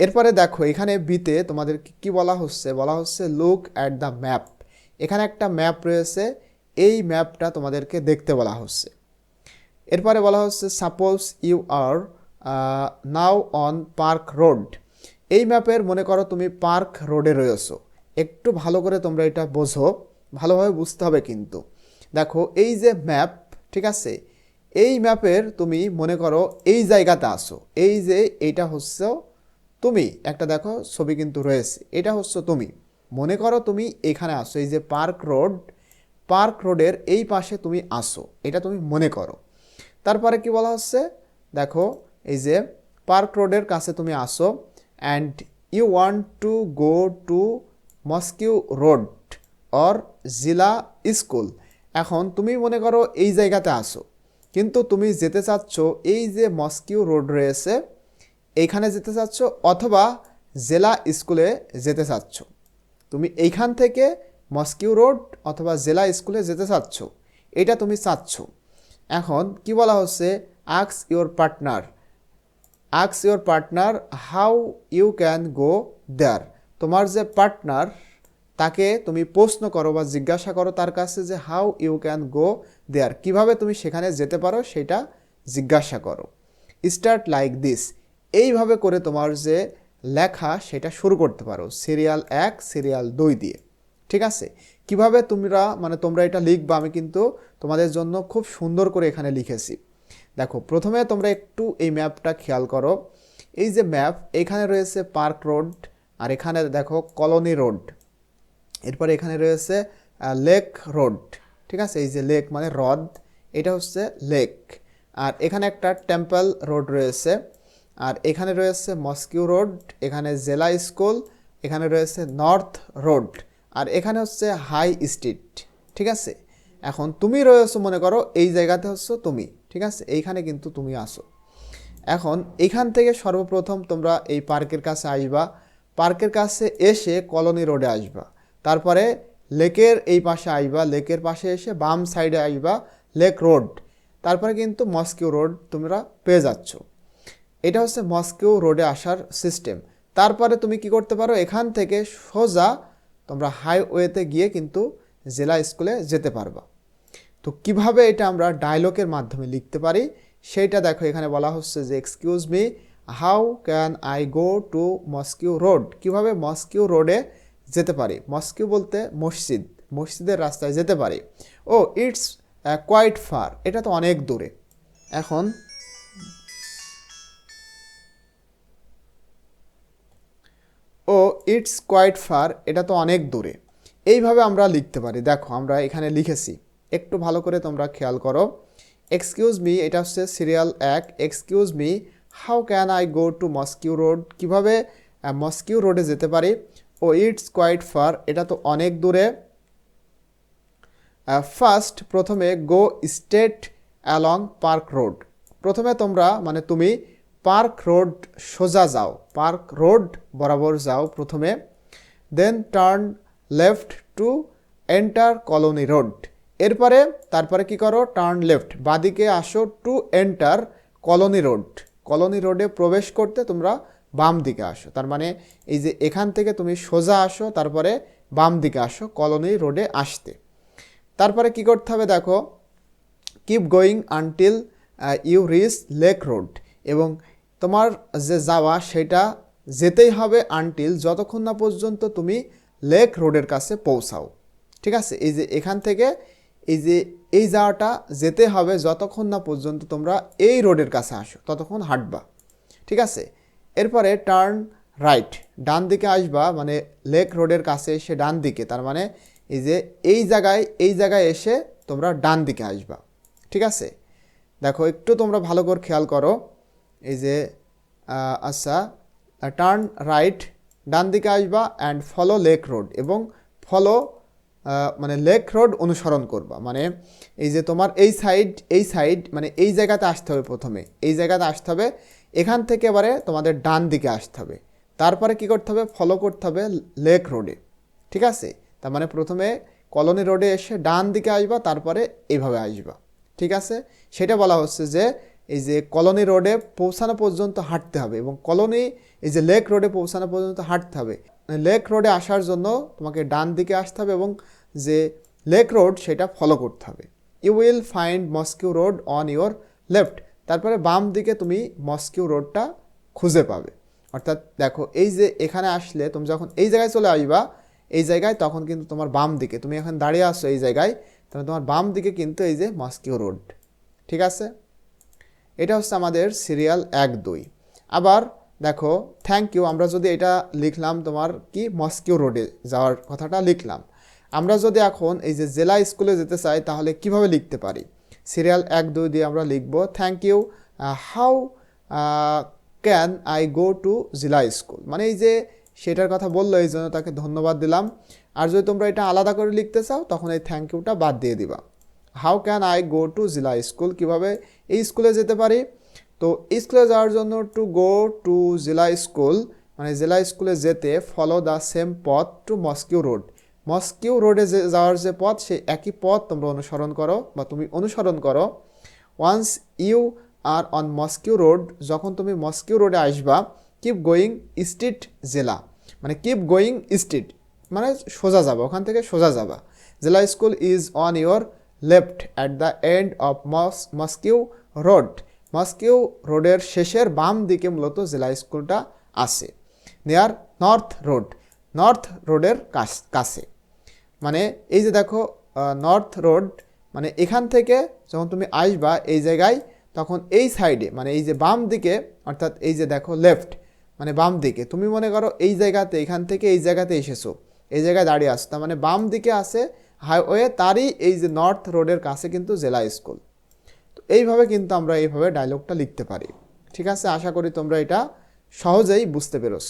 এরপরে দেখো, এখানে বিতে তোমাদের কি বলা হচ্ছে? বলা হচ্ছে লুক অ্যাট দ্য ম্যাপ এখানে একটা ম্যাপ রয়েছে, এই ম্যাপটা তোমাদেরকে দেখতে বলা হচ্ছে। এরপরে বলা হচ্ছে suppose you are now on park road এই ম্যাপের মনে করো তুমি পার্ক রোডে রয়েছো। একটু ভালো করে তোমরা এটা বোঝো, ভালোভাবে বুঝতে হবে কিন্তু। দেখো, এই যে ম্যাপ ঠিক আছে? এই ম্যাপের তুমি মনে করো এই জায়গাতে আসো এই যে এইটা হচ্ছে তুমি, একটা দেখো, ছবি কিন্তু রয়েছে। এটা হচ্ছে তুমি। মনে করো তুমি এখানে আসো, এই যে পার্ক রোড, পার্ক রোডের এই পাশে তুমি আসো, এটা তুমি মনে করো। তারপরে কি বলা হচ্ছে? দেখো, এই যে পার্ক রোডের কাছে তুমি আসো and you want to go to mosque road or Zilla school এখন তুমি মনে করো এই জায়গাতে আসো, কিন্তু তুমি যেতে চাচ্ছ এই যে মস্কিউ রোড রয়েছে এইখানে যেতে চাচ্ছ অথবা জেলা স্কুলে যেতে চাচ্ছ। তুমি এইখান থেকে মস্কিউ রোড অথবা জেলা স্কুলে যেতে চাচ্ছ, এটা তুমি চাচ্ছ। এখন কি বলা হচ্ছে? আক্স your partner আক্স your partner how you can go দেয়ার তোমার যে পার্টনার তাকে তুমি প্রশ্ন করো বা জিজ্ঞাসা করো তার কাছে যে how you can go there কীভাবে তুমি সেখানে যেতে পারো সেটা জিজ্ঞাসা করো। স্টার্ট লাইক দিস এইভাবে করে তোমার যে লেখা সেটা শুরু করতে পারো সিরিয়াল এক সিরিয়াল দুই দিয়ে। ঠিক আছে? কীভাবে তোমরা মানে তোমরা এটা লিখবা, আমি কিন্তু তোমাদের জন্য খুব সুন্দর করে এখানে লিখেছি। দেখো, প্রথমে তোমরা একটু এই ম্যাপটা খেয়াল করো। এই যে ম্যাপ, এখানে রয়েছে পার্ক রোড, আর এখানে দেখো কলোনি রোড। এরপর এখানে রয়েছে লেক রোড। ঠিক আছে? এই যে লেক মানে হ্রদ, এটা হচ্ছে লেক। আর এখানে একটা টেম্পল রোড রয়েছে। আর এখানে রয়েছে মস্কিউ রোড, এখানে জেলা স্কুল, এখানে রয়েছে নর্থ রোড, আর এখানে হচ্ছে হাই স্ট্রিট, ঠিক আছে? এখন তুমি রয়েছো মনে করো, এই জায়গাতে হচ্ছে তুমি, ঠিক আছে? এইখানে কিন্তু তুমি আসো এখন এইখান থেকে সর্বপ্রথম তোমরা এই পার্কের কাছে আসবা। পার্কের কাছে এসে কলোনি রোডে আসবা। তারপরে লেকের এই পাশে আসবা, লেকের পাশে এসে বাম সাইডে আসবা, লেক রোড। তারপরে কিন্তু মস্কিউ রোড তোমরা পেয়ে যাচ্ছ। এটা হচ্ছে মস্কিউ রোডে আসার সিস্টেম। তারপরে তুমি কি করতে পারো? এখান থেকে সোজা তোমরা হাইওয়েতে গিয়ে কিন্তু জেলা স্কুলে যেতে পারবা। তো কীভাবে এটা আমরা ডায়লগের মাধ্যমে লিখতে পারি? সেইটা দেখো, এখানে বলা হচ্ছে যে excuse me how can I go to mosque road? কীভাবে মস্কিউ রোডে যেতে পারি? মস্কিউ বলতে মসজিদ, মসজিদের রাস্তায় যেতে পারি। ও, ইটস কোয়াইট ফার এটা তো অনেক দূরে। এখন ইটস কোয়াইট ফার, এটা তো অনেক দূরে। এইভাবে আমরা লিখতে পারি। দেখো, আমরা এখানে লিখেছি। একটু ভালো করে তোমরা খেয়াল করো। এক্সকিউজ মি এটা হচ্ছে সিরিয়াল এক excuse me how can I go to mosque road কীভাবে মস্কিউ রোডে যেতে পারি? ও, ইটস কোয়াইট ফার, এটা তো অনেক দূরে। ফার্স্ট প্রথমে go straight along park road প্রথমে তোমরা মানে তুমি পার্ক রোড সোজা যাও। পার্ক রোড বরাবর যাও প্রথমে then turn left to enter colony road এরপরে, তারপরে কি করো? টার্ন লেফট বাদিকে আসো to enter colony road colony রোডে প্রবেশ করতে তোমরা বাম দিকে আসো। তার মানে এই যে এখান থেকে তুমি সোজা আসো, তারপরে বাম দিকে আসো কলোনি রোডে আসতে। তারপরে কি করতে হবে দেখো? Keep going until you reach lake road এবং তোমার যে যাওয়া, সেটা যেতেই হবে আনটিল যতক্ষণ না পর্যন্ত তুমি লেক রোডের কাছে পৌঁছাও। ঠিক আছে? এই যে এখান থেকে এই যে এই যাওয়াটা যেতে হবে যতক্ষণ না পর্যন্ত তোমরা এই রোডের কাছে আসো, ততক্ষণ হাঁটবা। ঠিক আছে? এরপরে টার্ন রাইট ডান দিকে আসবা মানে লেক রোডের কাছে এসে ডান দিকে, তার মানে এই যে এই জায়গায় এই জায়গায় এসে তোমরা ডান দিকে আসবা। ঠিক আছে? দেখো, একটু তোমরা ভালো করে খেয়াল করো। এই যে আচ্ছা টার্ন রাইট ডান দিকে আসবা অ্যান্ড ফলো লেক রোড এবং ফলো মানে লেক রোড অনুসরণ করবা। মানে এই যে তোমার এই সাইড এই সাইড মানে এই জায়গাতে আসতে হবে প্রথমে। এই জায়গাতে আসতে হবে, এখান থেকে এবারে তোমাদের ডান দিকে আসতে হবে। তারপরে কি করতে হবে? ফলো করতে হবে লেক রোডে ঠিক আছে? তার মানে প্রথমে কলোনি রোডে এসে ডান দিকে আসবা, তারপরে এইভাবে আসবা। ঠিক আছে? সেটা বলা হচ্ছে যে এই যে কলোনি রোডে পৌঁছানো পর্যন্ত হাঁটতে হবে এবং কলোনি, এই যে লেক রোডে পৌঁছানো পর্যন্ত হাঁটতে হবে। লেক রোডে আসার জন্য তোমাকে ডান দিকে আসতে হবে এবং যে লেক রোড, সেটা ফলো করতে হবে। You will find mosque road on your left তারপরে বাম দিকে তুমি মস্কিউ রোডটা খুঁজে পাবে। অর্থাৎ দেখো, এই যে এখানে আসলে তুমি যখন এই জায়গায় চলে আসবা, এই জায়গায় তখন কিন্তু তোমার বাম দিকে, তুমি এখন দাঁড়িয়ে আসছো এই জায়গায়, তাহলে তোমার বাম দিকে কিন্তু এই যে মস্কিউ রোড ঠিক আছে? এটা হচ্ছে আমাদের সিরিয়াল এক দুই। আবার দেখো থ্যাংক ইউ আমরা যদি এটা লিখলাম তোমার কি? মস্কিউ রোডে যাওয়ার কথাটা লিখলাম। আমরা যদি এখন এই যে জেলা স্কুলে যেতে চাই, তাহলে কীভাবে লিখতে পারি? সিরিয়াল এক দুই দিয়ে আমরা লিখব thank you how can I go to Zilla school? মানে এই যে সেটার কথা বলল, এই জন্য তাকে ধন্যবাদ দিলাম। আর যদি তোমরা এটা আলাদা করে লিখতে চাও, তখন এই থ্যাংক ইউটা বাদ দিয়ে দিবা। How can I go to Zilla school কীভাবে এই স্কুলে যেতে পারি? তো স্কুলে যাওয়ার জন্য to go to Zilla school মানে জেলা স্কুলে যেতে ফলো দ্য সেম পথ টু মস্কিউ রোড মস্কিউ রোডে যে, যাওয়ার যে পথ, সেই একই পথ তোমরা অনুসরণ করো বা তুমি অনুসরণ করো। Once you are on mosque road যখন তুমি মস্কিউ রোডে আসবা কিপ গোয়িং স্ট্রিট জেলা মানে কিপ গোয়িং স্ট্রিট মানে সোজা যাবা, ওখান থেকে সোজা যাবা। Zilla school is on your left at the end of moss mosque road mosque রোডের শেষের বাম দিকে মূলত জেলা স্কুলটা আছে নেয়ার নর্থ রোড নর্থ রোডের কাছ- মানে এই যে দেখো নর্থ রোড মানে এখান থেকে যখন তুমি আসবা এই জায়গায়, তখন এই সাইডে মানে এই যে বাম দিকে, অর্থাৎ এই যে দেখো লেফট মানে বাম দিকে, তুমি মনে করো এই জায়গাতে, এখান থেকে এই জায়গাতে এসেছ, এই জায়গায় দাঁড়িয়ে আসো তার মানে বাম দিকে আছে হাইওয়ে তারই এই যে নর্থ রোডের কাছে কিন্তু জেলা স্কুল। তো এইভাবে কিন্তু আমরা এইভাবে ডায়লগটা লিখতে পারি। ঠিক আছে? আশা করি তোমরা এটা সহজেই বুঝতে পেরেছ।